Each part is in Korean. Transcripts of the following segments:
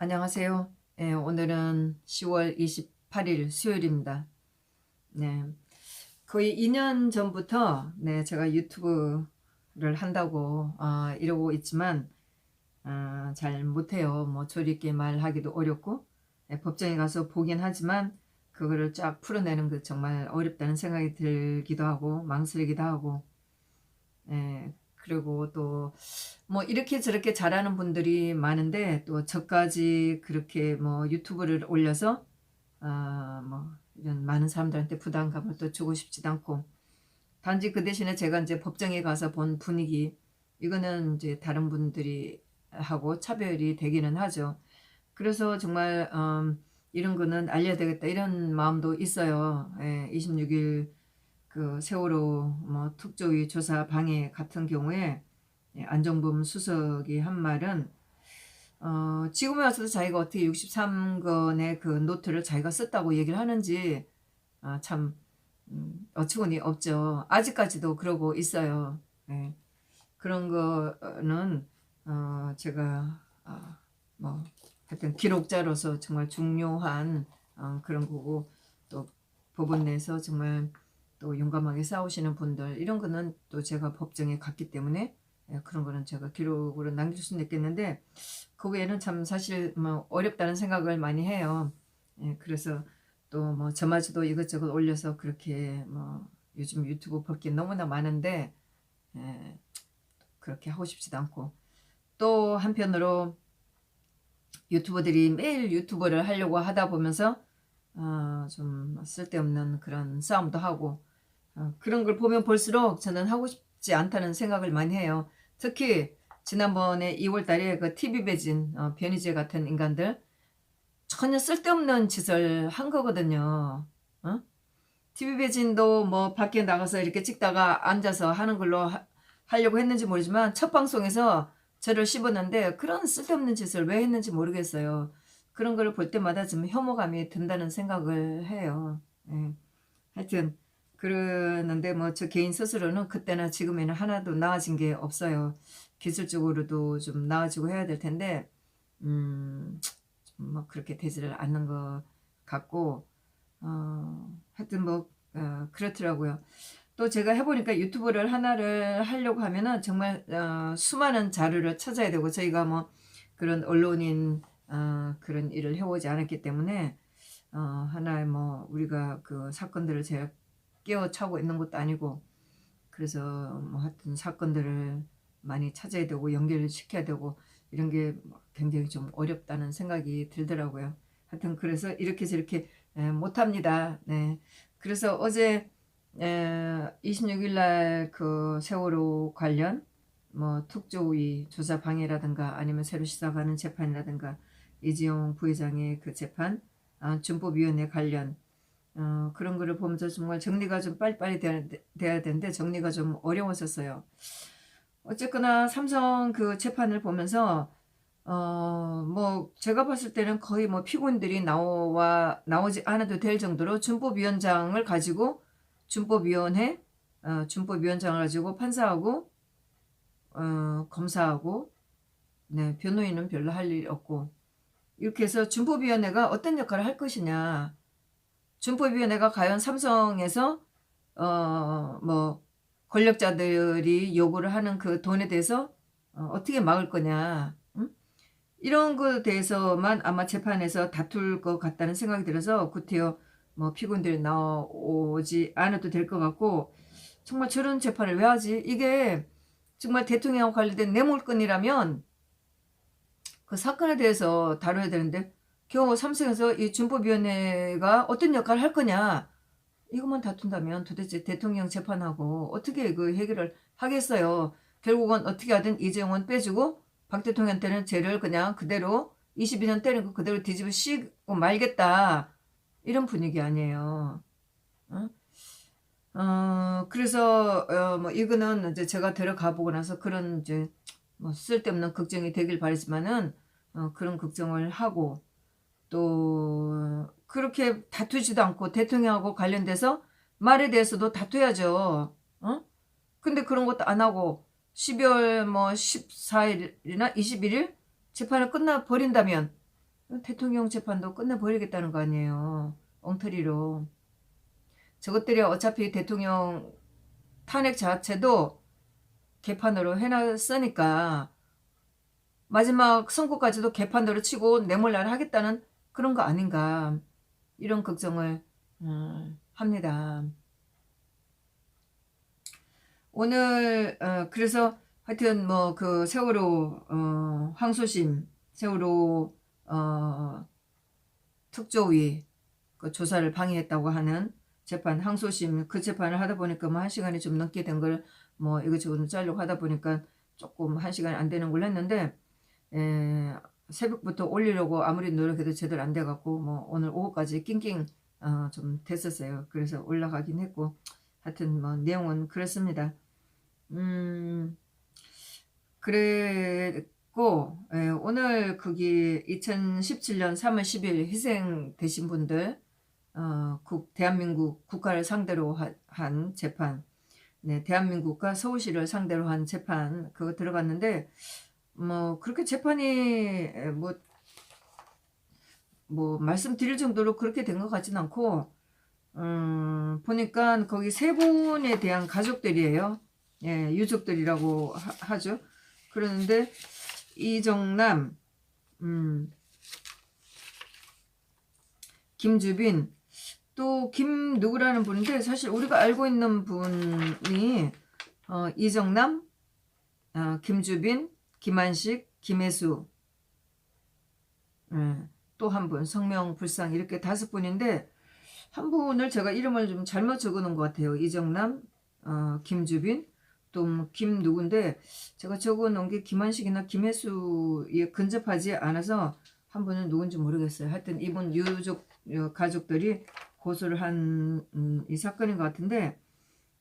안녕하세요. 예, 오늘은 10월 28일 수요일입니다. 네. 거의 2년 전부터 네, 제가 유튜브를 한다고 어, 이러고 있지만 어, 잘 못해요. 뭐 조리 있게 말하기도 어렵고 예, 법정에 가서 보긴 하지만 그거를 쫙 풀어내는 게 정말 어렵다는 생각이 들기도 하고 망설이기도 하고 예, 그리고 또 뭐 이렇게 저렇게 잘하는 분들이 많은데 또 저까지 그렇게 뭐 유튜브를 올려서 아 뭐 이런 많은 사람들한테 부담감을 또 주고 싶지도 않고 단지 그 대신에 제가 이제 법정에 가서 본 분위기 이거는 이제 다른 분들이 하고 차별이 되기는 하죠. 그래서 정말 음, 이런 거는 알려야 되겠다 이런 마음도 있어요. 예, 26일 그 세월호 뭐 특조위 조사 방해 같은 경우에 예, 안정범 수석이 한 말은 어, 지금에 와서도 자기가 어떻게 63건의 그 노트를 자기가 썼다고 얘기를 하는지 아, 참 음, 어처구니 없죠. 아직까지도 그러고 있어요. 예. 그런 거는 어, 제가 어, 뭐 하여튼 기록자로서 정말 중요한 어, 그런 거고 또 법원 내에서 정말 또 용감하게 싸우시는 분들 이런 거는 또 제가 법정에 갔기 때문에 예, 그런 거는 제가 기록으로 남길 수는 있겠는데 그 외에는 참 사실 뭐 어렵다는 생각을 많이 해요. 예, 그래서 또 뭐 저마저도 이것저것 올려서 그렇게 뭐 요즘 유튜브 볼 게 너무나 많은데 예, 그렇게 하고 싶지도 않고 또 한편으로 유튜버들이 매일 유튜버를 하려고 하다 보면서 어, 좀 쓸데없는 그런 싸움도 하고 어, 그런 걸 보면 볼수록 저는 하고 싶지 않다는 생각을 많이 해요. 특히 지난번에 2월 달에 그 TV 배진 어, 변희재 같은 인간들 전혀 쓸데없는 짓을 한 거거든요. 어? TV 배진도 뭐 밖에 나가서 이렇게 찍다가 앉아서 하는 걸로 하, 하려고 했는지 모르지만 첫 방송에서 저를 씹었는데 그런 쓸데없는 짓을 왜 했는지 모르겠어요. 그런 걸 볼 때마다 좀 혐오감이 든다는 생각을 해요. 예. 하여튼 그러는데 뭐 저 개인 스스로는 그때나 지금에는 하나도 나아진 게 없어요. 기술적으로도 좀 나아지고 해야 될 텐데 음, 뭐 그렇게 되지를 않는 것 같고 어, 하여튼 뭐 어, 그렇더라고요. 또 제가 해보니까 유튜브를 하나를 하려고 하면은 정말 어, 수많은 자료를 찾아야 되고 저희가 뭐 그런 언론인 어, 그런 일을 해오지 않았기 때문에 어, 하나의 뭐 우리가 그 사건들을 제가 깨어차고 있는 것도 아니고 그래서 뭐 하여튼 사건들을 많이 찾아야 되고 연결을 시켜야 되고 이런 게 굉장히 좀 어렵다는 생각이 들더라고요. 하여튼 그래서 이렇게 저렇게 에, 못합니다. 네. 그래서 어제 26일 날 그 세월호 관련 뭐 특조위 조사 방해라든가 아니면 새로 시작하는 재판이라든가 이지용 부회장의 그 재판 아, 준법위원회 관련 어, 그런 거를 보면서 정말 정리가 좀 빨리빨리 돼야, 돼야 되는데 정리가 좀 어려웠었어요. 어쨌거나 삼성 그 재판을 보면서 어, 뭐 제가 봤을 때는 거의 뭐 피고인들이 나와 나오지 않아도 될 정도로 준법위원장을 가지고 준법위원회 어, 준법위원장을 가지고 판사하고 어, 검사하고 네, 변호인은 별로 할 일이 없고 이렇게 해서 준법위원회가 어떤 역할을 할 것이냐 준법위원회가 과연 삼성에서 어, 뭐 권력자들이 요구를 하는 그 돈에 대해서 어, 떻게 막을 거냐 응? 이런 것에 대해서만 아마 재판에서 다툴 것 같다는 생각이 들어서 구태여 뭐 피고인들이 나오지 않아도 될 것 같고 정말 저런 재판을 왜 하지? 이게 정말 대통령과 관련된 뇌물건이라면 그 사건에 대해서 다뤄야 되는데 겨우 삼성에서 이 준법위원회가 어떤 역할을 할 거냐 이것만 다툰다면 도대체 대통령 재판하고 어떻게 그 해결을 하겠어요. 결국은 어떻게 하든 이재용은 빼주고 박 대통령한테는 죄를 그냥 그대로 22년 때린 거 그대로 뒤집어 씌고 말겠다. 이런 분위기 아니에요. 어? 어 그래서 어, 뭐 이거는 이제 제가 데려가 보고 나서 그런 이제 뭐 쓸데없는 걱정이 되길 바랬지만은 어, 그런 걱정을 하고 또 그렇게 다투지도 않고 대통령하고 관련돼서 말에 대해서도 다투야죠. 어? 근데 그런 것도 안 하고 12월 뭐 14일이나 21일 재판을 끝나 버린다면 대통령 재판도 끝내 버리겠다는 거 아니에요. 엉터리로. 저것들이 어차피 대통령 탄핵 자체도 개판으로 해놨으니까 마지막 선거까지도 개판으로 치고 내몰라를 하겠다는 그런 거 아닌가 이런 걱정을 음, 합니다. 오늘 어, 그래서 하여튼 뭐 그 세월호 어, 항소심 세월호 어, 특조위 그 조사를 방해했다고 하는 재판 항소심 그 재판을 하다 보니까 뭐 한 시간이 좀 넘게 된 걸 뭐 이것저것 짜려고 하다 보니까 조금 한 시간이 안 되는 걸 했는데 에, 새벽부터 올리려고 아무리 노력해도 제대로 안 돼갖고 뭐 오늘 오후까지 낑낑 어, 좀 됐었어요. 그래서 올라가긴 했고 하여튼 뭐 내용은 그렇습니다. 음 그랬고 에, 오늘 거기 2017년 3월 10일 희생되신 분들 어, 국, 대한민국 국가를 상대로 하, 한 재판 네, 대한민국과 서울시를 상대로 한 재판 그거 들어갔는데 뭐 그렇게 재판이 에, 뭐, 뭐 말씀드릴 정도로 그렇게 된 것 같진 않고 음, 보니까 거기 세 분에 대한 가족들이에요. 예, 유족들이라고 하, 죠 그러는데 이정남, 음, 김주빈, 또 김 누구라는 분인데 사실 우리가 알고 있는 분이 어, 이정남, 어, 김주빈, 김한식, 김혜수, 예, 또한 분, 성명 불상 이렇게 다섯 분인데 한 분을 제가 이름을 좀 잘못 적어놓은 것 같아요. 이정남, 어, 김주빈, 또 김 누군데 제가 적어놓은 게 김한식이나 김혜수에 근접하지 않아서 한 분은 누군지 모르겠어요. 하여튼 이분 유족 어, 가족들이 고소를 한이 음, 사건인 것 같은데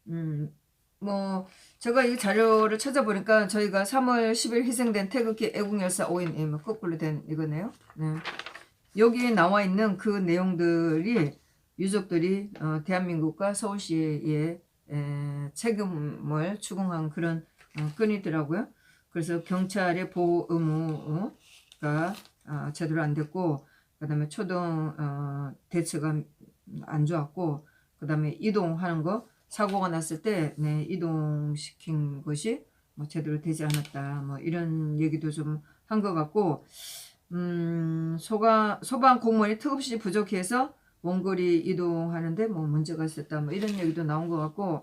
음, 뭐 제가 이 자료를 찾아보니까 저희가 3월 10일 희생된 태극기 애국열사 5인 예, 뭐 거꾸로 된 이거네요. 네. 여기에 나와 있는 그 내용들이 유족들이 어, 대한민국과 서울시에 에, 책임을 추궁한 그런 어, 건이더라고요. 그래서 경찰의 보호 의무가 어, 제대로 안 됐고 그 다음에 초동 어, 대처가 안 좋았고 그 다음에 이동하는 거 사고가 났을 때 네, 이동시킨 것이 뭐 제대로 되지 않았다 뭐 이런 얘기도 좀 한 것 같고 음, 소가, 소방 공무원이 턱없이 부족해서 원거리 이동하는데 뭐 문제가 있었다 뭐 이런 얘기도 나온 것 같고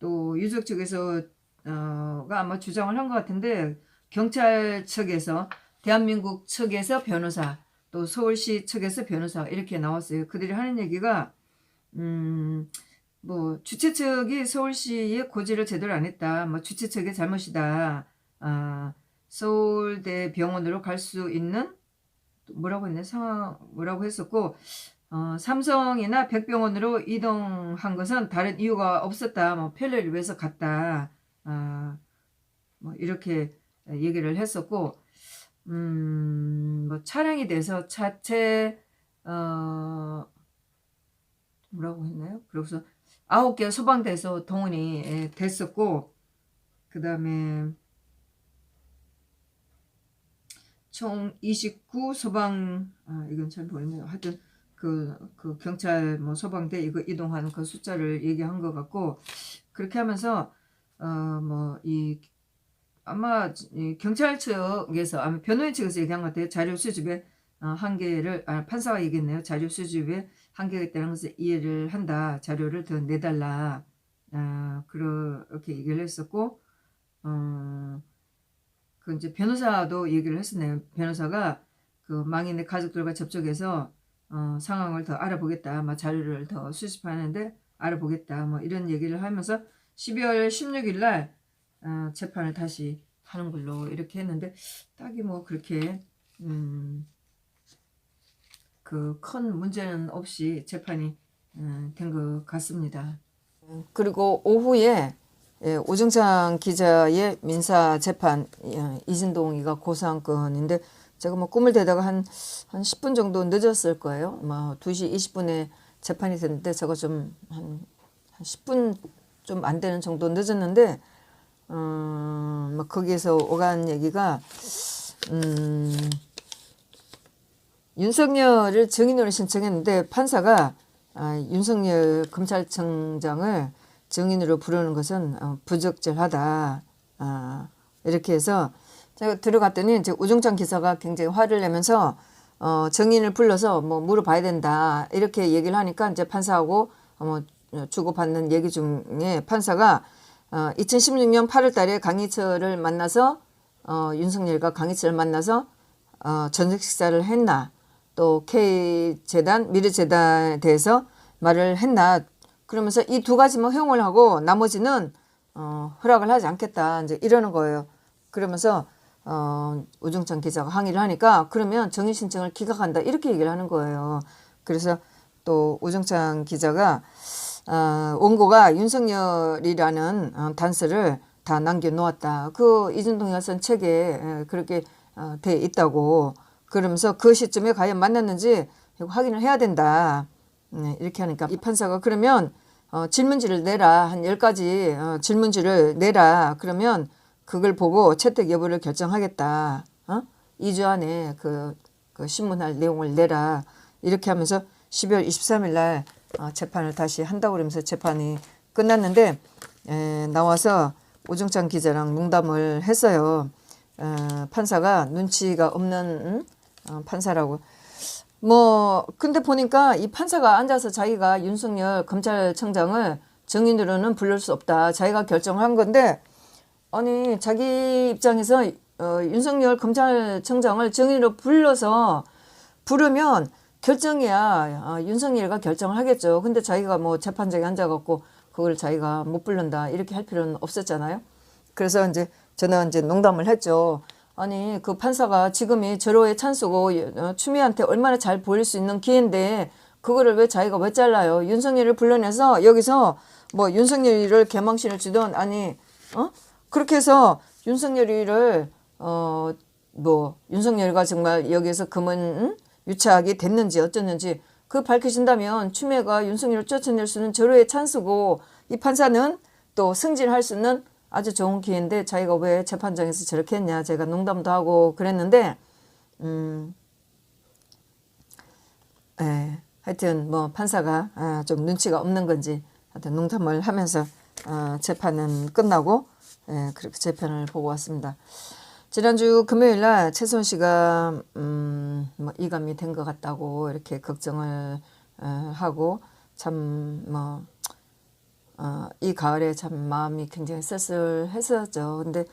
또 유족 측에서 어가 아마 주장을 한 것 같은데 경찰 측에서 대한민국 측에서 변호사 또 서울시 측에서 변호사 이렇게 나왔어요. 그들이 하는 얘기가 음. 뭐 주최 측이 서울시의 고지를 제대로 안 했다. 뭐 주최 측의 잘못이다. 아, 서울대 병원으로 갈 수 있는 뭐라고 했네 상황 뭐라고 했었고 어, 삼성이나 백병원으로 이동한 것은 다른 이유가 없었다. 뭐 편리를 위해서 갔다. 아, 뭐 이렇게 얘기를 했었고 음, 뭐 차량이 돼서 차체 어 뭐라고 했나요? 그래서 아홉 개 소방대에서 동원이 예, 됐었고 그 다음에 총 29 소방 아 이건 잘 모르네요. 하여튼 그, 그 경찰 뭐 소방대 이거 이동하는 그 숫자를 얘기한 것 같고 그렇게 하면서 어 뭐 이 아마 이 경찰 측에서 아마 변호인 측에서 얘기한 것 같아요. 자료 수집에 어, 한계를 아, 판사가 얘기했네요. 자료 수집에 한계가 있다는 것을 이해를 한다. 자료를 더 내달라. 아, 그렇게 얘기를 했었고, 어, 그 이제 변호사도 얘기를 했었네요. 변호사가 그 망인의 가족들과 접촉해서 어, 상황을 더 알아보겠다. 막 자료를 더 수집하는데 알아보겠다. 뭐 이런 얘기를 하면서 12월 16일 날 어, 재판을 다시 하는 걸로 이렇게 했는데 딱히 뭐 그렇게 음, 그 큰 문제는 없이 재판이 어, 된것 같습니다. 그리고 오후에 예, 오정창 기자의 민사 재판 예, 이진동이가 고소한 건인데 제가 뭐 꿈을 대다가 한, 한 10분 정도 늦었을 거예요. 뭐 2시 20분에 재판이 됐는데 제가 좀 한, 한 10분 좀 안 되는 정도 늦었는데 음, 뭐 거기에서 오간 얘기가 음, 윤석열을 증인으로 신청했는데 판사가 아, 윤석열 검찰청장을 증인으로 부르는 것은 어, 부적절하다. 아, 이렇게 해서 제가 들어갔더니 이제 우중창 기사가 굉장히 화를 내면서 어, 증인을 불러서 뭐 물어봐야 된다 이렇게 얘기를 하니까 이제 판사하고 어, 뭐 주고받는 얘기 중에 판사가 어, 2016년 8월 달에 강희철을 만나서 어, 윤석열과 강희철을 만나서 어, 저녁 식사를 했나 또 K 재단 미래 재단에 대해서 말을 했나 그러면서 이 두 가지만 허용을 하고 나머지는 어, 허락을 하지 않겠다 이제 이러는 거예요. 그러면서 어, 우중창 기자가 항의를 하니까 그러면 정인 신청을 기각한다 이렇게 얘기를 하는 거예요. 그래서 또 우중창 기자가 어, 원고가 윤석열이라는 어, 단서를 다 남겨놓았다. 그 이준동이가 쓴 책에 에, 그렇게 어, 돼 있다고 그러면서 그 시점에 과연 만났는지 확인을 해야 된다. 네, 이렇게 하니까 이 판사가 그러면 어, 질문지를 내라 한 열가지 어, 질문지를 내라 그러면 그걸 보고 채택 여부를 결정하겠다. 어? 2주 안에 그, 그 신문할 내용을 내라. 이렇게 하면서 12월 23일 날 어, 재판을 다시 한다고 그러면서 재판이 끝났는데 에, 나와서 오중창 기자랑 농담을 했어요. 어, 판사가 눈치가 없는 음? 어, 판사라고. 뭐 근데 보니까 이 판사가 앉아서 자기가 윤석열 검찰청장을 증인으로는 부를 수 없다. 자기가 결정을 한 건데 아니 자기 입장에서 어, 윤석열 검찰청장을 증인으로 불러서 부르면 결정이야 어, 윤석열이가 결정을 하겠죠. 근데 자기가 뭐 재판장에 앉아갖고 그걸 자기가 못 부른다 이렇게 할 필요는 없었잖아요. 그래서 이제 저는 이제 농담을 했죠. 아니 그 판사가 지금이 절호의 찬스고 어, 추미애한테 얼마나 잘 보일 수 있는 기회인데 그거를 왜 자기가 왜 잘라요? 윤석열을 불러내서 여기서 뭐 윤석열이를 개망신을 주던 아니 어 그렇게 해서 윤석열이를 어 뭐 윤석열과 정말 여기에서 금은 응? 유착이 됐는지 어쩌는지 그 밝혀진다면 추미애가 윤석열을 쫓아낼 수 있는 절호의 찬스고 이 판사는 또 승진할 수 있는 아주 좋은 기회인데 자기가 왜 재판장에서 저렇게 했냐 제가 농담도 하고 그랬는데 음 예, 하여튼 뭐 판사가 아, 좀 눈치가 없는 건지 하여튼 농담을 하면서 어, 재판은 끝나고 예, 그렇게 재판을 보고 왔습니다. 지난주 금요일 날 최선 씨가 음, 뭐 이감이 된 것 같다고 이렇게 걱정을 어, 하고 참뭐 어, 이 가을에 참 마음이 굉장히 쓸쓸했었죠. 근데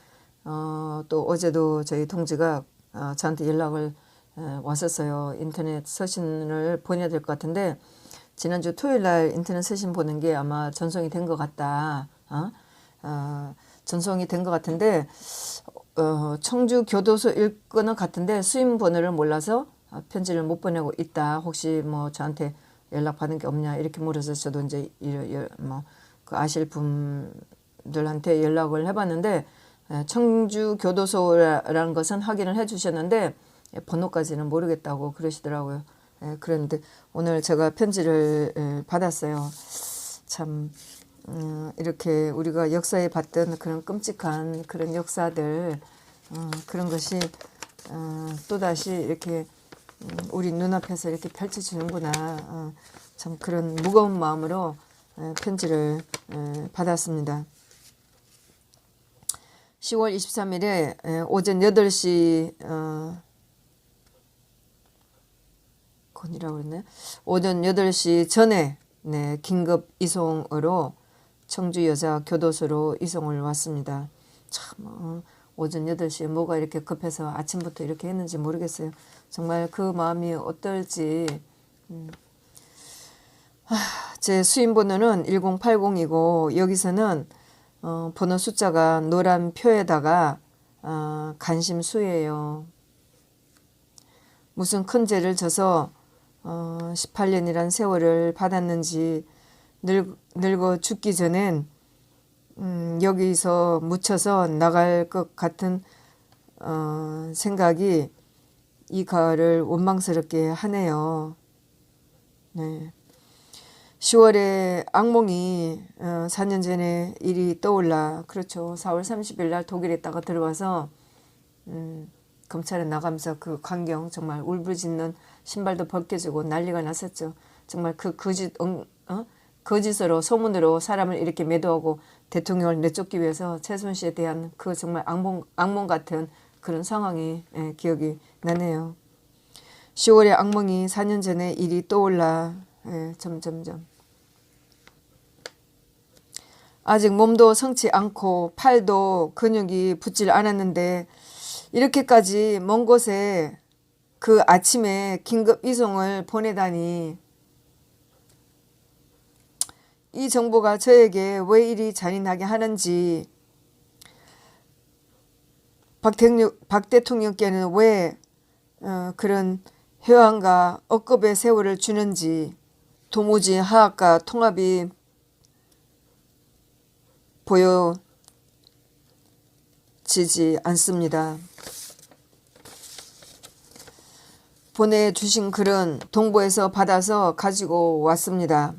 어, 또 어제도 저희 동지가 어, 저한테 연락을 에, 왔었어요. 인터넷 서신을 보내야 될 것 같은데 지난주 토요일 날 인터넷 서신 보는 게 아마 전송이 된 것 같다. 어? 어, 전송이 된 것 같은데 어, 청주 교도소 일건은 같은데 수임 번호를 몰라서 어, 편지를 못 보내고 있다. 혹시 뭐 저한테 연락 받은 게 없냐 이렇게 물어서 저도 이제 뭐 그 아실 분들한테 연락을 해봤는데 에, 청주 교도소라는 것은 확인을 해주셨는데 예, 번호까지는 모르겠다고 그러시더라고요. 예, 그런데 오늘 제가 편지를 예, 받았어요. 참 음, 이렇게 우리가 역사에 봤던 그런 끔찍한 그런 역사들 어, 그런 것이 어, 또다시 이렇게 음, 우리 눈앞에서 이렇게 펼쳐지는구나 어, 참 그런 무거운 마음으로 에, 편지를 에, 받았습니다. 10월 23일에 에, 오전 8시 어, 건이라고 그랬네. 오전 8시 전에 네, 긴급 이송으로 청주 여자 교도소로 이송을 왔습니다. 참 어, 오전 8시에 뭐가 이렇게 급해서 아침부터 이렇게 했는지 모르겠어요. 정말 그 마음이 어떨지 음. 하, 제 수임 번호는 1080이고 여기서는 어, 번호 숫자가 노란 표에다가 어, 간심 수예요. 무슨 큰 죄를 져서 어, 18년이란 세월을 받았는지 늙, 늙어 죽기 전엔 음, 여기서 묻혀서 나갈 것 같은 어, 생각이 이 가을을 원망스럽게 하네요. 네. 10월에 악몽이 어, 4년 전에 일이 떠올라 그렇죠. 4월 30일 날 독일에 있다가 들어와서 음, 검찰에 나가면서 그 광경 정말 울부짖는 신발도 벗겨지고 난리가 났었죠. 정말 그 거짓 응, 어? 거짓으로 소문으로 사람을 이렇게 매도하고 대통령을 내쫓기 위해서 최순 씨에 대한 그 정말 악몽 악몽 같은 그런 상황이 예, 기억이 나네요. 10월의 악몽이 4년 전의 일이 떠올라 예, 점점점 아직 몸도 성치 않고 팔도 근육이 붙질 않았는데 이렇게까지 먼 곳에 그 아침에 긴급 이송을 보내다니 이 정보가 저에게 왜 이리 잔인하게 하는지 박, 대통령, 박 대통령께는 왜 어, 그런 회왕과 억겁의 세월을 주는지 도무지 하악과 통합이 보여지지 않습니다. 보내주신 글은 동부에서 받아서 가지고 왔습니다.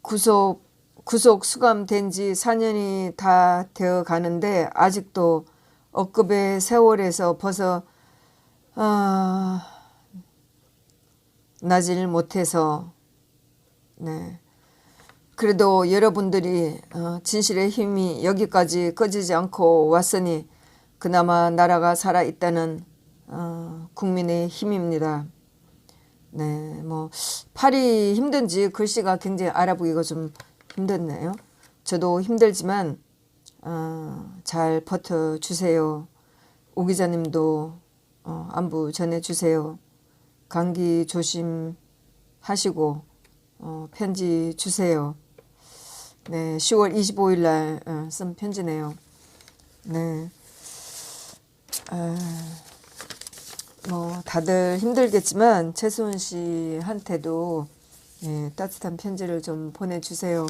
구속, 구속 수감된 지 4년이 다 되어 가는데 아직도 억급의 세월에서 벗어 아, 나질 못해서 네. 그래도 여러분들이 어, 진실의 힘이 여기까지 꺼지지 않고 왔으니 그나마 나라가 살아 있다는 어, 국민의 힘입니다. 네, 뭐 팔이 힘든지 글씨가 굉장히 알아보기가 좀 힘들네요. 저도 힘들지만 어, 잘 버텨 주세요. 오 기자님도 어, 안부 전해 주세요. 감기 조심하시고 어, 편지 주세요. 네, 10월 25일 날쓴 편지네요. 네. 아, 뭐 다들 힘들겠지만 최수원 씨한테도 예, 따뜻한 편지를 좀 보내주세요.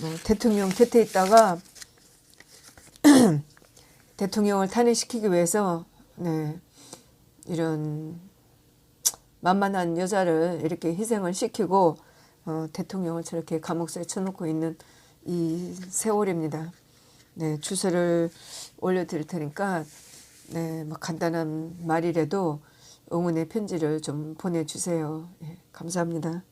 뭐, 대통령 곁에 있다가 대통령을 탄핵시키기 위해서 네, 이런 만만한 여자를 이렇게 희생을 시키고 어, 대통령을 저렇게 감옥에 쳐놓고 있는 이 세월입니다. 네, 주소를 올려드릴 테니까 네, 뭐 간단한 말이라도 응원의 편지를 좀 보내주세요. 예, 감사합니다.